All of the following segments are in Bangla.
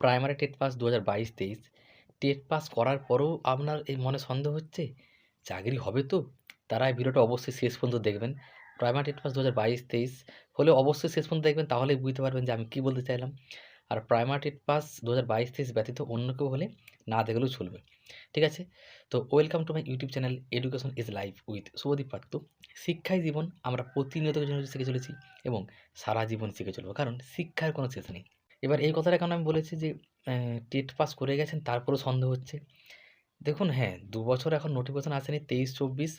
প্রাইমারি টেট পাস দু হাজার বাইশ, তেইশ। টেট পাস করার পরেও আপনার এই মনে সন্দেহ হচ্ছে? চাকরি হবে তো? তারা এই ভিডিওটা অবশ্যই শেষ পর্যন্ত দেখবেন। প্রাইমারি টেট পাস দু হাজার বাইশ, তেইশ হলে অবশ্যই শেষ পর্যন্ত দেখবেন, তাহলেই বুঝতে পারবেন যে আমি কী বলতে চাইলাম। আর প্রাইমারি টেট পাস দু হাজার বাইশ, তেইশ ব্যতীত অন্য কেউ হলে না দেখলেও চলবে। ঠিক আছে? তো welcome to my YouTube channel education is life with Shubhadip Patra শিক্ষাই জীবন, আমরা প্রতিনিয়ত শিখে চলেছি এবং সারা জীবন শিখে চলবো। কারণ শিক্ষার কোনো শেষ নেই। এবার এই কথাটা কেন আমি বলেছি যে টেট পাস করে গেছেন তারপরেও সন্দেহ হচ্ছে? দেখুন হ্যাঁ দু বছর এখন নোটিফিকেশন আসেনি তেইশ চব্বিশ।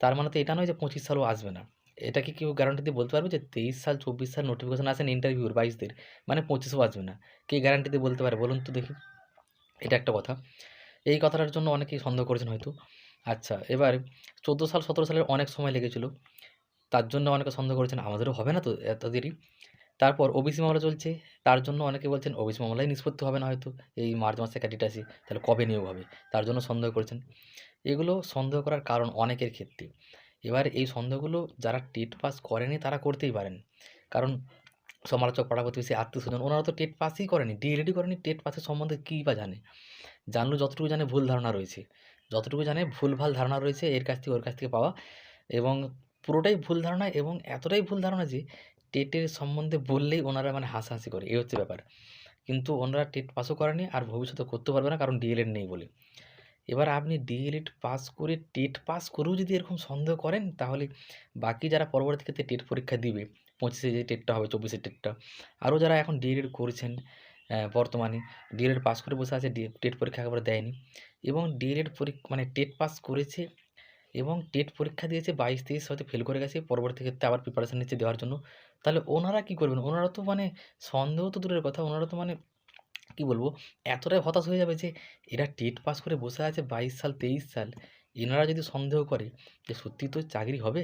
তার মানে তো এটা নয় যে পঁচিশ সালও আসবে না। এটা কি কেউ গ্যারান্টি দিয়ে বলতে পারবে যে তেইশ সাল, চব্বিশ সাল নোটিফিকেশন আসেন ইন্টারভিউর বাইশদের? মানে পঁচিশও আসবে না। কে গ্যারান্টি দিয়ে বলতে পারে? বলুন তো দেখি। এটা একটা কথা। এই কথাটার জন্য অনেকেই সন্দেহ করেছেন হয়তো। আচ্ছা এবার চোদ্দ সাল, সতেরো সালের অনেক সময় লেগেছিল। তার জন্য অনেকে সন্দেহ করেছেন, আমাদেরও হবে না তো এত দেরি? তারপর ওবিসি মামলা চলছে। তার জন্য অনেকে বলছেন ওবিসি মামলায় নিষ্পত্তি হবে না হয়তো। এই মার্চ মাসে ক্যাডিট আসি, তাহলে কবে নিয়োগ হবে? তার জন্য সন্দেহ করেছেন। এগুলো সন্দেহ করার কারণ অনেকের ক্ষেত্রে। এবার এই সন্দেহগুলো যারা টেট পাস করেনি, তারা করতেই পারেন। কারণ সমালোচক, পাড়া প্রতিবেশী আত্মীয় স্বজন ওনারা তো টেট পাসই করেনি। ডিএলএডি করেনি, টেট পাসের সম্বন্ধে কী বা জানে? জানলো যতটুকু জানে ভুল ধারণা রয়েছে। যতটুকু জানে ভুলভাল ধারণা রয়েছে, এর কাছ থেকে ওর কাছ থেকে পাওয়া। এবং পুরোটাই ভুল ধারণা এবং এতটাই ভুল ধারণা যে টেটের সম্বন্ধে বললেই ওনারা মানে হাসাহাসি করে, এই হচ্ছে ব্যাপার। কিন্তু ওনারা টেট পাসও করেনি আর ভবিষ্যতে করতে পারবে না, কারণ ডিএলএড নেই বলে। এবার আপনি ডিএলএড পাস করে টেট পাস করেও যদি এরকম সন্দেহ করেন, তাহলে বাকি যারা পরবর্তী ক্ষেত্রে টেট পরীক্ষা দিবে, পঁচিশে যে টেটটা হবে চব্বিশের টেটটা, আরও যারা এখন ডিএলএড করছেন বর্তমানে ডিএলএড পাস করে বসে আছে টেট পরীক্ষা একেবারে দেয়নি এবং ডিএলএড পরীক্ষা মানে টেট পাস করেছে এবং টেট পরীক্ষা দিয়েছে, বাইশ, তেইশ হয়তো ফেল করে গেছে, পরবর্তী ক্ষেত্রে আবার প্রিপারেশান নিচ্ছে দেওয়ার জন্য। তাহলে ওনারা কী করবেন? ওনারা তো মানে সন্দেহ তো দূরের কথা। ওনারা তো মানে কী বলব? এতটাই হতাশ হয়ে যাবে যে এরা টেট পাস করে বসে আছে বাইশ সাল, তেইশ সাল। এনারা যদি সন্দেহ করে যে সত্যি তো চাকরি হবে,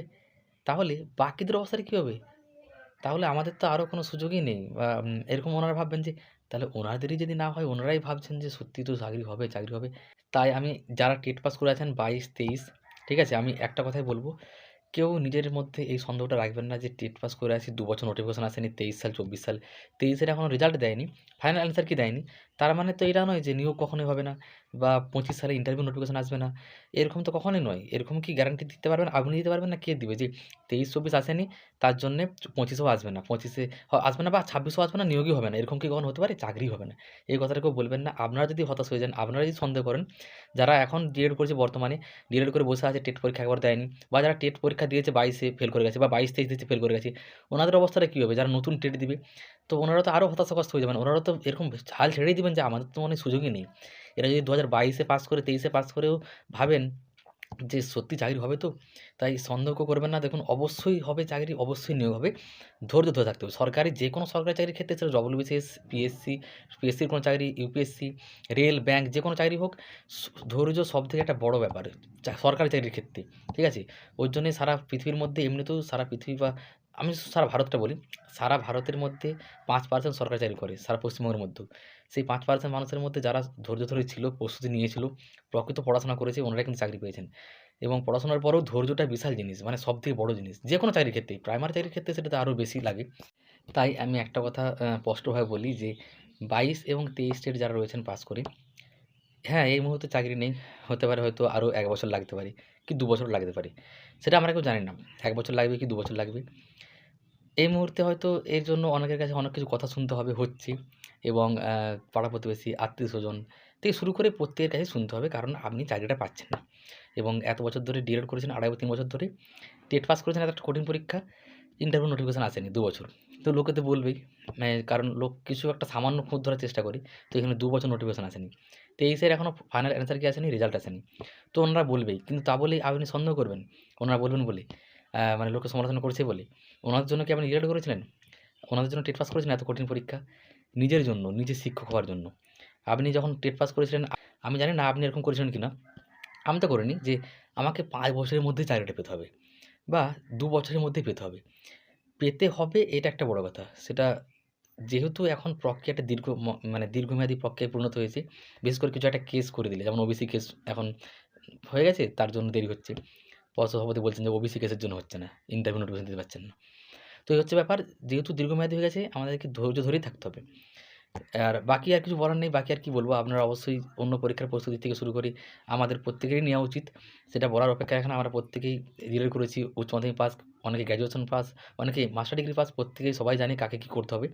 তাহলে বাকিদের অবস্থাটা কী হবে? তাহলে আমাদের তো আরও কোনো সুযোগই নেই। বা এরকম ওনারা ভাববেন যে, তাহলে ওনাদেরই যদি না হয়, ওনারাই ভাবছেন যে সত্যি তো চাকরি হবে চাকরি হবে। তাই আমি যারা টেট পাস করে আছেন বাইশ, তেইশ, ঠিক আছে? আমি একটা কথাই বলব। কেউ নিজের মধ্যে এই সন্দেহটা রাখবেন না যে টেট পাস করে আসি দু বছর নোটিফিকেশন আসেনি, তেইশ সাল, চব্বিশ সাল তেইশের এখনও রেজাল্ট দেয়নি ফাইনাল অ্যান্সার কি দেয়নি? তার মানে তো এটা নয় যে নিয়োগ কখনোই হবে না বা পঁচিশ সালে ইন্টারভিউ নোটিফিকেশন আসবে না। এরকম তো কখনোই নয়। এরকম কি গ্যারান্টি দিতে পারবেন আপনি দিতে পারবেন না? কে দিবে? যে তেইশ, চব্বিশ আসেনি, তার জন্যে পঁচিশেও আসবে না। পঁচিশে আসবে না বা ছাব্বিশেও আসবে না, নিয়োগই হবে না। এরকম কি কখন হতে পারে? চাকরি হবে না। এই কথাটা কেউ বলবেন না। আপনারা যদি হতাশ হয়ে যান, আপনারা যদি সন্দেহ করেন, যারা এখন ডিএড করছে বর্তমানে ডিএড করে বসে আছে, টেট পরীক্ষা একবার দেয়নি বা যারা টেট পরীক্ষা দিয়েছে বাইশে ফেল করে গেছে বা বাইশ, তেইশ দিয়েছে ফেল করে গেছে, ওনাদের অবস্থাটা কী হবে? যারা নতুন টেট দিবে, তো ওনারা তো আরও হতাশাগ্রস্ত হয়ে যাবেন। ওনারা তো এরকম হাল ছেড়েই দিবেন যে আমাদের তো মনে সুযোগই নেই। এরা যদি দু হাজার বাইশে পাস করে, তেইশে পাস করেও ভাবেন যে সত্যি চাকরি হবে তো, তাই সন্দেহ করবেন না। দেখুন, অবশ্যই হবে চাকরি, অবশ্যই নিয়োগ হবে। ধৈর্য ধরে থাকতে হবে। সরকারি যে কোনো সরকারি চাকরির ক্ষেত্রে, সেটা ডব্লিউবিসিএস পিএসসি পিএসসির কোনো চাকরি ইউপিএসসি রেল ব্যাংক যে কোনো চাকরি হোক ধৈর্য সব থেকে একটা বড় ব্যাপার। সরকারি চাকরির ক্ষেত্রে, ঠিক আছে? ওই জন্যই সারা পৃথিবীর মধ্যে এমনিতেও সারা পৃথিবী বা আমি সারা ভারতটা বলি, সারা ভারতের মধ্যে পাঁচ পার্সেন্ট সরকারি চাকরি করে, সারা পশ্চিমবঙ্গের মধ্যেও সেই পাঁচ পার্সেন্ট মানুষের মধ্যে যারা ধৈর্য ধরে ছিল, প্রস্তুতি নিয়েছিল, প্রকৃত পড়াশোনা করেছে ওনারা কিন্তু চাকরি পেয়েছেন। এবং পড়াশোনার পরেও ধৈর্যটা বিশাল জিনিস মানে সব থেকে বড়ো জিনিস। যে কোনো চাকরির ক্ষেত্রে প্রাইমারি চাকরির ক্ষেত্রে সেটাতে আরও বেশি লাগে। তাই আমি একটা কথা স্পষ্টভাবে বলি যে, বাইশ এবং তেইশ স্টেট যারা রয়েছেন পাস করে হ্যাঁ এই মুহূর্তে চাকরি নেই। হতে পারে হয়তো আরও এক বছর লাগতে পারে কি দু বছর লাগতে পারে। সেটা আমরা কেউ জানি না। এক বছর লাগবে কি দু বছর লাগবে। এই মুহূর্তে হয়তো এর জন্য অনেকের কাছে অনেক কিছু কথা শুনতে হবে, হচ্ছে। এবং পাড়া প্রতিবেশী, আত্মীয় স্বজন থেকে শুরু করে প্রত্যেকের কাছে শুনতে হবে। কারণ আপনি চাকরিটা পাচ্ছেন না। এবং এত বছর ধরে ডিএড করেছেন, আড়াই তিন বছর ধরে। টেট পাস করেছেন একটা কঠিন পরীক্ষা। ইন্টারভিউ নোটিফিকেশান আসেনি দু বছর। তো লোকে তো বলবেই মানে কারণ লোক কিছু একটা সামান্য খুঁত ধরার চেষ্টা করি, তো এখানে দু বছর নোটিফিকেশান আসেনি। তেইশের এখনও ফাইনাল অ্যান্সার কি আসেনি? রেজাল্ট আসেনি। তো ওনারা বলবেই, কিন্তু তা বলেই আপনি সন্দেহ করবেন। ওনারা বলবেন বলে মানে লোকে সমালোচনা করছে বলে। ওনাদের জন্য কি আপনি রিজাল্ট করেছিলেন? ওনাদের জন্য টেট পাস করেছিলেন এত কঠিন পরীক্ষা? নিজের জন্য, নিজের শিক্ষক হওয়ার জন্য। আপনি যখন টেট পাস করেছিলেন, আমি জানি না আপনি এরকম করেছিলেন কি না আমি তো করিনি যে, আমাকে পাঁচ বছরের মধ্যেই চাকরিটা পেতে হবে, বা দু বছরের মধ্যেই পেতে হবে। পেতে হবে, এটা একটা বড় কথা। সেটা যেহেতু এখন প্রক্রিয়াটা দীর্ঘ মানে দীর্ঘমেয়াদী প্রক্রিয়ায় পরিণত হয়েছে, বিশেষ করে কিছু একটা কেস করে দিলে, যেমন ওবিসি কেস এখন হয়ে গেছে, তার জন্য দেরি হচ্ছে। পৌরসভাপতি বলছেন যে ওবিসি কেসের জন্য হচ্ছে না ইন্টারভিউ নোটিফিকেশন দিতে পারছেন না। তো এই হচ্ছে ব্যাপার, যেহেতু দীর্ঘমেয়াদী হয়ে গেছে, আমাদেরকে ধৈর্য ধরেই থাকতে হবে। আর বাকি আর কিছু বলার নেই, বাকি আর কি বলব, আপনারা অবশ্যই অন্য পরীক্ষার প্রস্তুতি থেকে শুরু করে আমাদের প্রত্যেকেরই নেওয়া উচিত। সেটা বলার অপেক্ষা রাখে না আমরা প্রত্যেকেই রিলেট করেছি, উচ্চ মাধ্যমিক পাস অনেকে গ্র্যাজুয়েশন পাস অনেকে মাস্টার ডিগ্রি পাস প্রত্যেকেই সবাই জানে কাকে কী করতে হবে।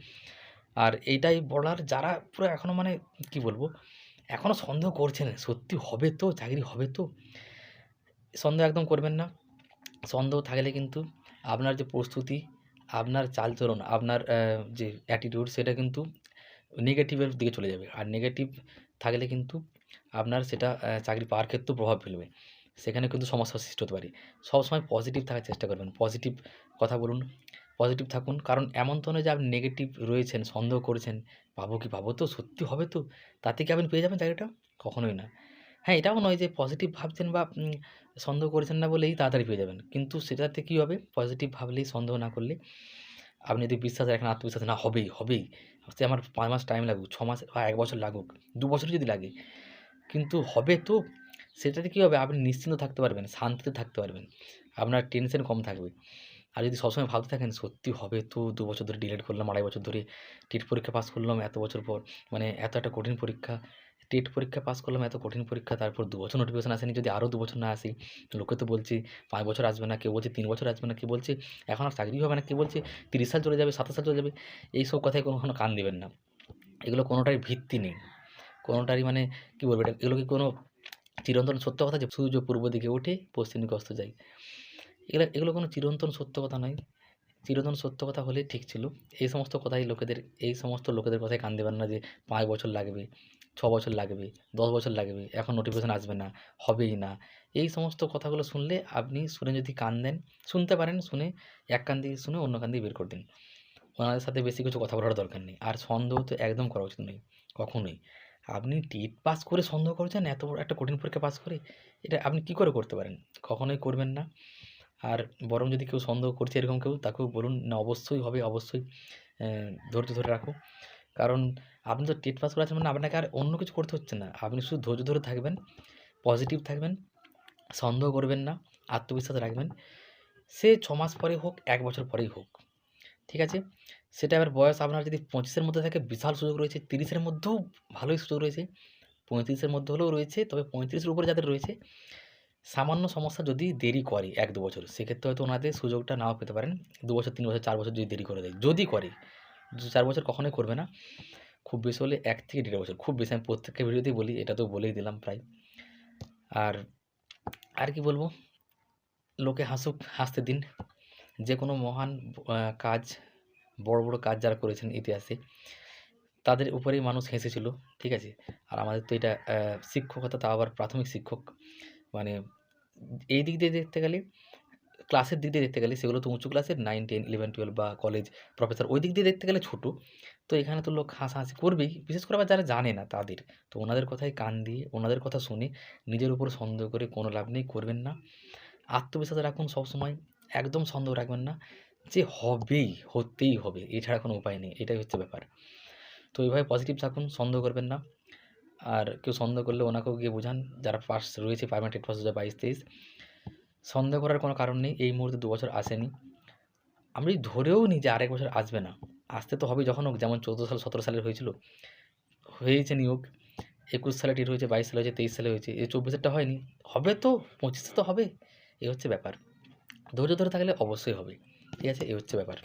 আর এইটাই বলার যারা পুরো এখনও মানে কি বলব এখনও সন্দেহ করছেন সত্যি হবে তো, চাকরি হবে তো। সন্দেহ একদম করবেন না। সন্দেহ থাকলে কিন্তু আপনার যে প্রস্তুতি, আপনার চালচলন, আপনার যে অ্যাটিটিউড সেটা কিন্তু নেগেটিভের দিকে চলে যাবে। আর নেগেটিভ থাকলে কিন্তু আপনার সেটা চাকরি পাওয়ার ক্ষেত্রেও প্রভাব ফেলবে। সেখানে কিন্তু সমস্যার সৃষ্টি হতে পারে। সবসময় পজিটিভ থাকার চেষ্টা করবেন। পজিটিভ কথা বলুন পজিটিভ থাকুন। কারণ এমন তো নয় যে আপনি নেগেটিভ রয়েছেন, সন্দেহ করেছেন। পাবো কি পাবো তো? সত্যি হবে তো? তাতে কি আপনি পেয়ে যাবেন চাকরিটা কখনোই না। হ্যাঁ এটাও নয় যে পজিটিভ ভাবছেন বা সন্দেহ করেছেন না বলেই তাড়াতাড়ি পেয়ে যাবেন। কিন্তু সেটাতে কী হবে? পজিটিভ ভাবলেই, সন্দেহ না করলে আপনি যদি বিশ্বাস রাখেন, আত্মবিশ্বাস না, হবেই হবেই। সে আমার পাঁচ মাস টাইম লাগুক, ছ মাস বা এক বছর লাগুক, দু বছর যদি লাগে। কিন্তু হবে তো? সেটাতে কী হবে? আপনি নিশ্চিন্ত থাকতে পারবেন, শান্তিতে থাকতে পারবেন। আপনার টেনশন কম থাকবে। আর যদি সবসময় ভাবতে থাকেন, সত্যি হবে তো, দু বছর ধরে ডিলেট করলাম, আড়াই বছর ধরে টেট পরীক্ষা পাস করলাম, এত বছর পর মানে এত একটা কঠিন পরীক্ষা, টেট পরীক্ষা পাস করলাম, এত কঠিন পরীক্ষা, তারপর দু বছর নোটিফিকেশন আসেনি, যদি আরও দু বছর না আসি, লোকে তো বলছে, পাঁচ বছর আসবে না, কেউ বলছে, তিন বছর আসবে না, কেউ বলছে, এখন আর চাকরি হবে না, কেউ বলছে, তিরিশ সাল চলে যাবে, সাতাশ সাল চলে যাবে এই এইসব কথায় কখনো কান দেবেন না। এগুলো কোনোটারই ভিত্তি নেই। কোনোটারই মানে কী বলব এটা? এগুলো কি কোনো চিরন্তন সত্য কথা যে সূর্য পূর্ব দিকে ওঠে পশ্চিম দিকে অস্ত যায়। এগুলো এগুলো কোনো চিরন্তন সত্য কথা নয়। চিরন্তন সত্য কথা হলে ঠিক ছিল। এই সমস্ত কথাই লোকেদের, এই সমস্ত লোকেদের কথায় কান দেবেন না যে পাঁচ বছর লাগবে, ছ বছর লাগবে, দশ বছর লাগবে, এখন নোটিফিকেশন আসবে না, হবেই না। এই সমস্ত কথাগুলো শুনলে আপনি শুনে যদি কান দেন, শুনতে পারেন, শুনে এক কান দিয়ে শুনে অন্য কান দিয়ে বের করে দিন। ওনাদের সাথে বেশি কিছু কথা বলার দরকার নেই। আর সন্দেহ তো একদম করা উচিত নয়, কখনোই। আপনি টেট পাস করে সন্দেহ করছেন, এত বড় একটা কঠিন পরীক্ষা পাস করে, এটা আপনি কী করে করতে পারেন? কখনোই করবেন না। আর বরং যদি কেউ সন্দেহ করছে এরকম কেউ, তাকেও বলুন না, অবশ্যই হবে, অবশ্যই ধৈর্য ধরে রাখো কারণ আপনি তো টেট পাস করে আছেন মানে আপনাকে আর অন্য কিছু করতে হচ্ছে না। আপনি শুধু ধৈর্য ধরে থাকবেন, পজিটিভ থাকবেন, সন্দেহ করবেন না, আত্মবিশ্বাস রাখবেন। সে ছ মাস পরে হোক, এক বছর পরেই হোক, ঠিক আছে? সেটা এবার বয়স আপনার যদি পঁচিশের মধ্যে থাকে, বিশাল সুযোগ রয়েছে। তিরিশের মধ্যেও ভালোই সুযোগ রয়েছে। পঁয়ত্রিশের মধ্যে হলেও রয়েছে, তবে পঁয়ত্রিশের উপরে যাদের রয়েছে, সামান্য সমস্যা যদি দেরি করে এক দু বছর, সেক্ষেত্রে হয়তো ওনাদের সুযোগটা নাও পেতে পারেন। দু বছর, তিন বছর, চার বছর যদি দেরি করে দেয়, যদি করে, দু, চার বছর কখনোই করবে না। খুব বেশি হলে এক থেকে দেড় বছর, খুব বেশি আমি প্রত্যেকটা ভিডিওতেই বলি, এটা তো বলেই দিলাম প্রায়। আর আর কি বলব? লোকে হাসুক, হাসতে দিন। যে কোনো মহান কাজ বড় বড় কাজ যারা করেছেন ইতিহাসে, তাদের উপরেই মানুষ হেসেছিল, ঠিক আছে? আর আমাদের তো এটা শিক্ষকতা তা আবার প্রাথমিক শিক্ষক। মানে এই দিক দিয়ে দেখতে গেলে, ক্লাসের দিক দিয়ে দেখতে গেলে, সেগুলো তো উঁচু ক্লাসের নাইন টেন ইলেভেন টুয়েলভ বা কলেজ প্রফেসর ওই দিক দিয়ে দেখতে গেলে ছোটো। তো এখানে তো লোক হাসাহাসি করবেই, বিশেষ করে আবার যারা জানে না তাদের। তো ওনাদের কথায় কান দিয়ে, ওনাদের কথা শুনে নিজের উপর সন্দেহ করে কোনো লাভ নেই, করবেন না। আত্মবিশ্বাস রাখুন সবসময়, একদম সন্দেহ রাখবেন না। যে হবেই, হতেই হবে, এছাড়া কোনো উপায় নেই, এটাই হচ্ছে ব্যাপার। তো এইভাবে পজিটিভ থাকুন, সন্দেহ করবেন না। আর কেউ সন্দেহ করলে ওনাকেও গিয়ে বোঝান, যারা পাস রয়েছে প্রাইমারি টেট পাস দু হাজার বাইশ তেইশ। সন্দেহ করার কোনো কারণ নেই, এই মুহূর্তে দু বছর আসেনি। আমি ধরেও নিই যে আরেক বছর আসবে না, আসতে তো হবে যখন হোক, যেমন চৌদ্দ সাল, সতেরো সালের হয়েছিল, হয়েছে নিয়োগ, একুশ সালে টিট হয়েছে, বাইশ সালে হয়েছে, তেইশ সালে হয়েছে, এই চব্বিশেরটা হয়নি, হবে তো, পঁচিশে তো হবে এই হচ্ছে ব্যাপার। ধৈর্য ধরে থাকলে অবশ্যই হবে। ঠিক আছে এই হচ্ছে ব্যাপার।